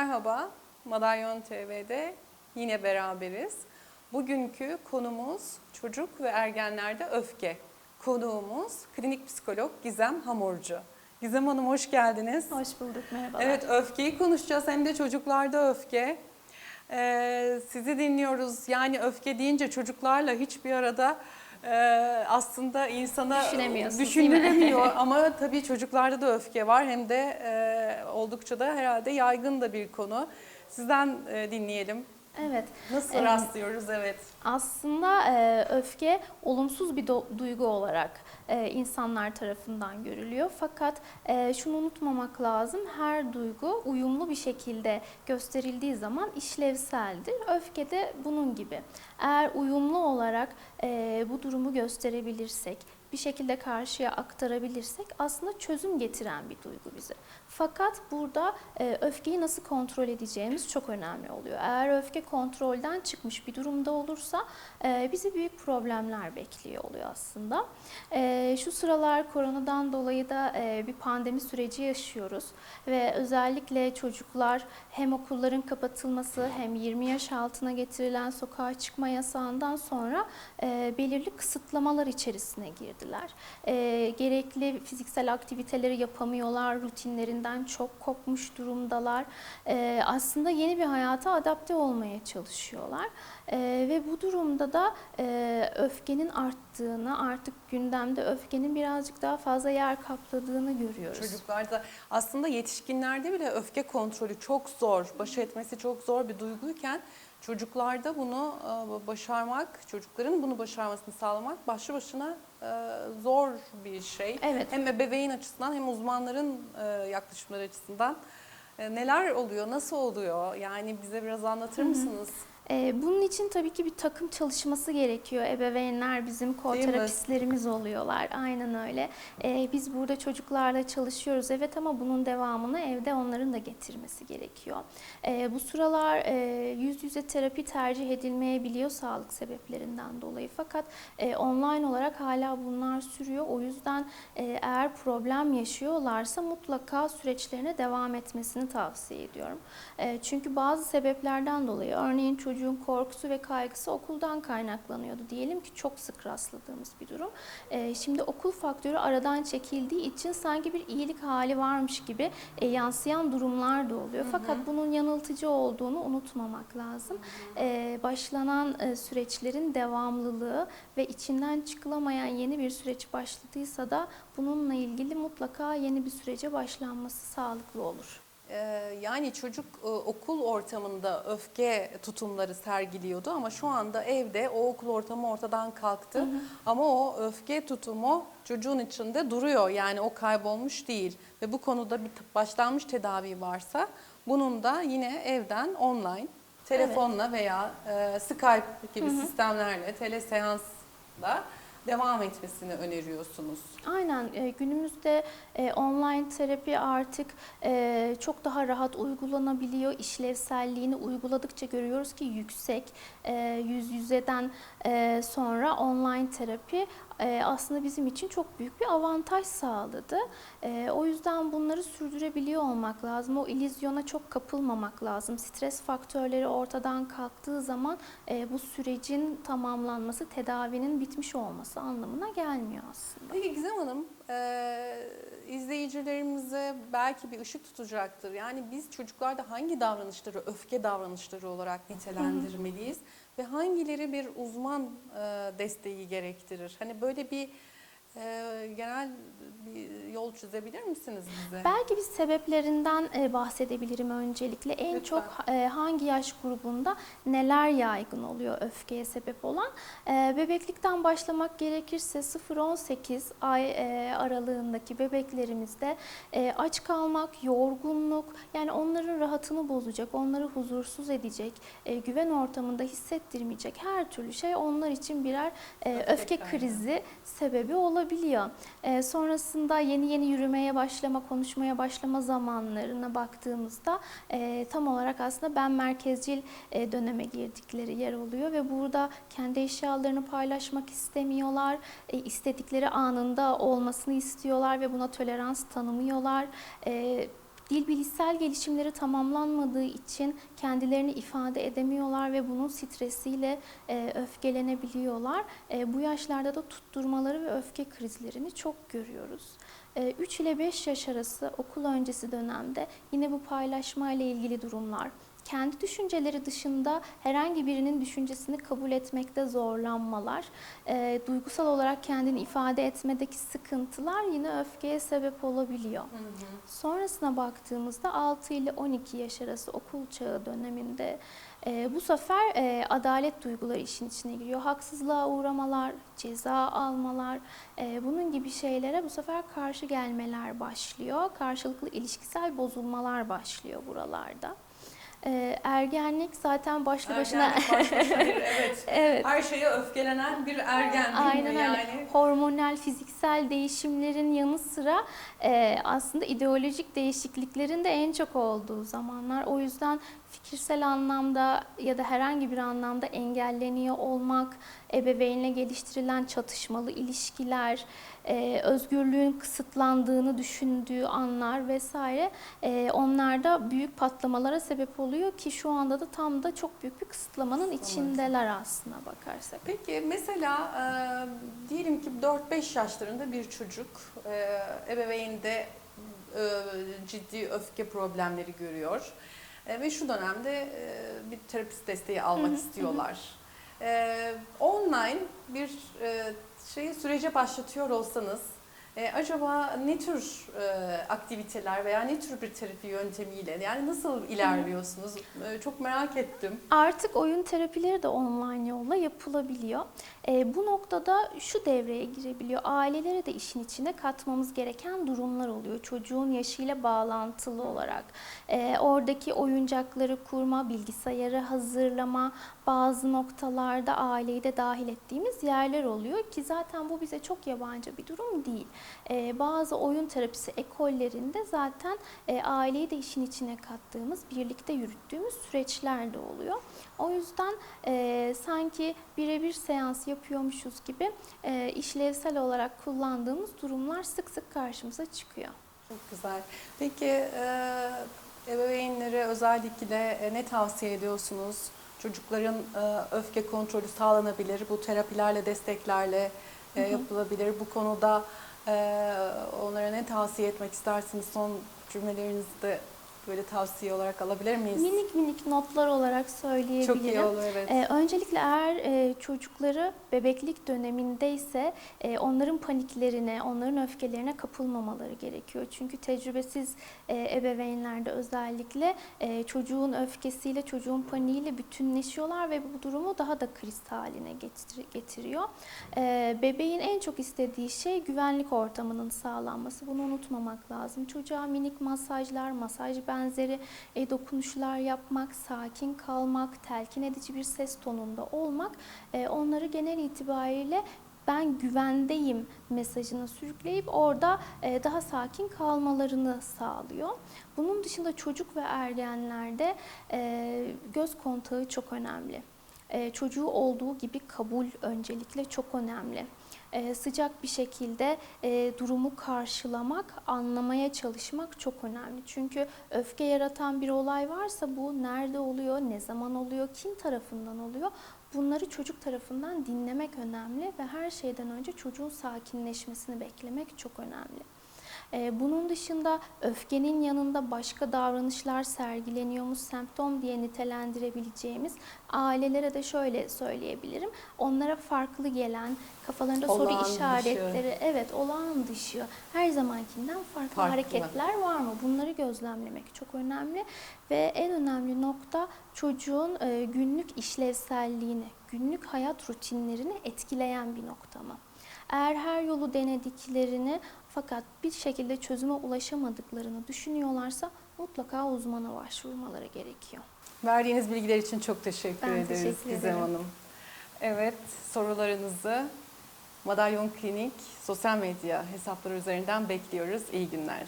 Merhaba, Madalyon TV'de yine beraberiz. Bugünkü konumuz çocuk ve ergenlerde öfke. Konuğumuz klinik psikolog Gizem Hamurcu. Gizem Hanım hoş geldiniz. Hoş bulduk, merhabalar. Evet öfkeyi konuşacağız hem de çocuklarda öfke. Ee, sizi dinliyoruz. Yani öfke deyince çocuklarla hiçbir arada e, aslında insana düşünülemiyor. Ama tabii çocuklarda da öfke var hem de e, oldukça da herhalde yaygın da bir konu. Sizden e, dinleyelim. Evet, Nasıl Evet. rastlıyoruz? Evet. aslında e, öfke olumsuz bir duygu olarak e, insanlar tarafından görülüyor. Fakat e, şunu unutmamak lazım, her duygu uyumlu bir şekilde gösterildiği zaman işlevseldir. Öfke de bunun gibi. Eğer uyumlu olarak e, bu durumu gösterebilirsek, bir şekilde karşıya aktarabilirsek aslında çözüm getiren bir duygu bize. Fakat burada e, öfkeyi nasıl kontrol edeceğimiz çok önemli oluyor. Eğer öfke kontrolden çıkmış bir durumda olursa e, bizi büyük problemler bekliyor oluyor aslında. E, şu sıralar koronadan dolayı da e, bir pandemi süreci yaşıyoruz ve özellikle çocuklar hem okulların kapatılması hem 20 yaş altına getirilen sokağa çıkma yasağından sonra e, belirli kısıtlamalar içerisine girdiler. E, gerekli fiziksel aktiviteleri yapamıyorlar, rutinlerinden çok kopmuş durumdalar. E, aslında yeni bir hayata adapte olmaya çalışıyorlar. E, ve bu durumda da e, öfkenin arttığını, artık gündemde öfkenin birazcık daha fazla yer kapladığını görüyoruz. Çocuklarda aslında yetişkinlerde bile öfke kontrolü çok zor, baş etmesi çok zor bir duyguyken çocuklarda bunu e, başarmak, çocukların bunu başarmasını sağlamak başlı başına e, zor bir şey. Evet. Hem ebeveyn açısından hem uzmanların e, yaklaşımları açısından. Neler oluyor, nasıl oluyor? Yani bize biraz anlatır mısınız? Ee, Bunun için tabii ki bir takım çalışması gerekiyor. Ebeveynler bizim koterapistlerimiz oluyorlar. Aynen öyle. Ee, Biz burada çocuklarla çalışıyoruz evet ama bunun devamını evde onların da getirmesi gerekiyor. Ee, Bu sıralar e, yüz yüze terapi tercih edilmeyebiliyor sağlık sebeplerinden dolayı. Fakat e, online olarak hala bunlar sürüyor. O yüzden e, eğer problem yaşıyorlarsa mutlaka süreçlerine devam etmesini tavsiye ediyorum. Çünkü bazı sebeplerden dolayı örneğin çocuğun korkusu ve kaygısı okuldan kaynaklanıyordu. Diyelim ki çok sık rastladığımız bir durum. E, Şimdi okul faktörü aradan çekildiği için sanki bir iyilik hali varmış gibi e, yansıyan durumlar da oluyor. Fakat bunun yanıltıcı olduğunu unutmamak lazım. E, Başlanan e, süreçlerin devamlılığı ve içinden çıkılamayan yeni bir süreç başladıysa da bununla ilgili mutlaka yeni bir sürece başlanması sağlıklı olur. Ee, Yani çocuk e, okul ortamında öfke tutumları sergiliyordu ama şu anda evde o okul ortamı ortadan kalktı. Ama o öfke tutumu çocuğun içinde duruyor. Yani o kaybolmuş değil. Ve bu konuda bir başlanmış tedavi varsa bunun da yine evden online telefonla veya e, Skype gibi sistemlerle teleseansla devam etmesini öneriyorsunuz. Aynen e, günümüzde e, online terapi artık e, çok daha rahat uygulanabiliyor. İşlevselliğini uyguladıkça görüyoruz ki yüksek. E, yüz yüzeden sonra online terapi aslında bizim için çok büyük bir avantaj sağladı. E, o yüzden bunları sürdürebiliyor olmak lazım. O illüzyona çok kapılmamak lazım. Stres faktörleri ortadan kalktığı zaman e, bu sürecin tamamlanması, tedavinin bitmiş olması anlamına gelmiyor aslında. Peki Gizem Hanım, e, belki bir ışık tutacaktır. Yani biz çocuklarda hangi davranışları öfke davranışları olarak nitelendirmeliyiz ve hangileri bir uzman e, desteği gerektirir? Hani böyle bir e, genel bir yol çizebilir misiniz bize? Belki bir sebeplerinden e, bahsedebilirim öncelikle. En Lütfen. çok e, hangi yaş grubunda neler yaygın oluyor öfkeye sebep olan? E, Bebeklikten başlamak gerekirse 0-18 ay e, aralığındaki bebeklerimizde e, aç kalmak, yorgunluk, yani onların rahatını bozacak, onları huzursuz edecek, e, güven ortamında hissettirmeyecek her türlü şey onlar için birer e, Öfke krizi sebebi olabiliyor. E, sonrasında yeni yeni yürümeye başlama, konuşmaya başlama zamanlarına baktığımızda e, tam olarak aslında ben merkezcil e, döneme girdikleri yer oluyor ve burada kendi eşyalarını paylaşmak istemiyorlar, e, istedikleri anında olmasını istiyorlar ve buna tolerans tanımıyorlar. E, Dil bilişsel gelişimleri tamamlanmadığı için kendilerini ifade edemiyorlar ve bunun stresiyle e, öfkelenebiliyorlar. E, bu yaşlarda da tutturmaları ve öfke krizlerini çok görüyoruz. 3 ile 5 yaş arası okul öncesi dönemde yine bu paylaşma ile ilgili durumlar, kendi düşünceleri dışında herhangi birinin düşüncesini kabul etmekte zorlanmalar, e, duygusal olarak kendini ifade etmedeki sıkıntılar yine öfkeye sebep olabiliyor. Sonrasına baktığımızda 6 ile 12 yaş arası okul çağı döneminde e, bu sefer e, adalet duyguları işin içine giriyor. Haksızlığa uğramalar, ceza almalar, e, bunun gibi şeylere bu sefer karşı gelmeler başlıyor. Karşılıklı ilişkisel bozulmalar başlıyor buralarda. E, ergenlik zaten başlı başına Ergenlik baş başa bir, evet. evet. Her şeye öfkelenen bir ergen değil Aynen mi? öyle. Yani Hormonal, fiziksel değişimlerin yanı sıra e, aslında ideolojik değişikliklerin de en çok olduğu zamanlar. O yüzden fikirsel anlamda ya da herhangi bir anlamda engelleniyor olmak, ebeveynle geliştirilen çatışmalı ilişkiler, e, özgürlüğün kısıtlandığını düşündüğü anlar vesaire e, onlarda büyük patlamalara sebep oluyor ki şu anda da tam da çok büyük bir kısıtlamanın içindeler aslına bakarsak. Peki mesela e, diyelim ki 4-5 yaşlarında bir çocuk e, ebeveynde e, ciddi öfke problemleri görüyor E, ve şu dönemde e, bir terapist desteği almak istiyorlar. E, online bir e, şeyi sürece başlatıyor olsanız e, acaba ne tür e, aktiviteler veya ne tür bir terapi yöntemiyle yani nasıl ilerliyorsunuz? E, çok merak ettim. Artık oyun terapileri de online yolla yapılabiliyor. E, bu noktada şu devreye girebiliyor. Ailelere de işin içine katmamız gereken durumlar oluyor. Çocuğun yaşıyla bağlantılı olarak. E, oradaki oyuncakları kurma, bilgisayarı hazırlama, bazı noktalarda aileyi de dahil ettiğimiz yerler oluyor ki zaten bu bize çok yabancı bir durum değil. E, bazı oyun terapisi ekollerinde zaten e, aileyi de işin içine kattığımız, birlikte yürüttüğümüz süreçler de oluyor. O yüzden e, sanki birebir seans yapıyormuşuz gibi e, işlevsel olarak kullandığımız durumlar sık sık karşımıza çıkıyor. Çok güzel. Peki e, ebeveynlere özellikle e, ne tavsiye ediyorsunuz? Çocukların e, öfke kontrolü sağlanabilir, bu terapilerle, desteklerle e, yapılabilir. Bu konuda onlara ne tavsiye etmek istersiniz? Son cümlelerinizde böyle tavsiye olarak alabilir miyiz? Minik minik notlar olarak söyleyebilirim. Çok iyi olur evet. Ee, öncelikle eğer e, çocukları bebeklik dönemindeyse e, onların paniklerine, onların öfkelerine kapılmamaları gerekiyor. Çünkü tecrübesiz e, ebeveynlerde özellikle e, çocuğun öfkesiyle, çocuğun paniğiyle bütünleşiyorlar ve bu durumu daha da kriz haline getir- getiriyor. E, bebeğin en çok istediği şey güvenlik ortamının sağlanması. Bunu unutmamak lazım. Çocuğa minik masajlar, masaj benzeri e, dokunuşlar yapmak, sakin kalmak, telkin edici bir ses tonunda olmak e, onları genel itibariyle ben güvendeyim mesajını sürükleyip orada e, daha sakin kalmalarını sağlıyor. Bunun dışında çocuk ve ergenlerde e, göz kontağı çok önemli. E, çocuğu olduğu gibi kabul öncelikle çok önemli. E, sıcak bir şekilde e, durumu karşılamak, anlamaya çalışmak çok önemli. Çünkü öfke yaratan bir olay varsa bu nerede oluyor, ne zaman oluyor, kim tarafından oluyor? Bunları çocuk tarafından dinlemek önemli ve her şeyden önce çocuğun sakinleşmesini beklemek çok önemli. Ee, Bunun dışında öfkenin yanında başka davranışlar sergileniyormuş semptom diye nitelendirebileceğimiz ailelere de şöyle söyleyebilirim. Onlara farklı gelen, kafalarında soru Olağan dışı. işaretleri, evet olağan dışı, her zamankinden farklı, Farklı. hareketler var mı? Bunları gözlemlemek çok önemli ve en önemli nokta çocuğun e, günlük işlevselliğini, günlük hayat rutinlerini etkileyen bir nokta mı? Eğer her yolu denediklerini fakat bir şekilde çözüme ulaşamadıklarını düşünüyorlarsa mutlaka uzmana başvurmaları gerekiyor. Verdiğiniz bilgiler için çok teşekkür Ben ederiz teşekkür Gizem. Hanım. Evet, sorularınızı Madalyon Klinik sosyal medya hesapları üzerinden bekliyoruz. İyi günler.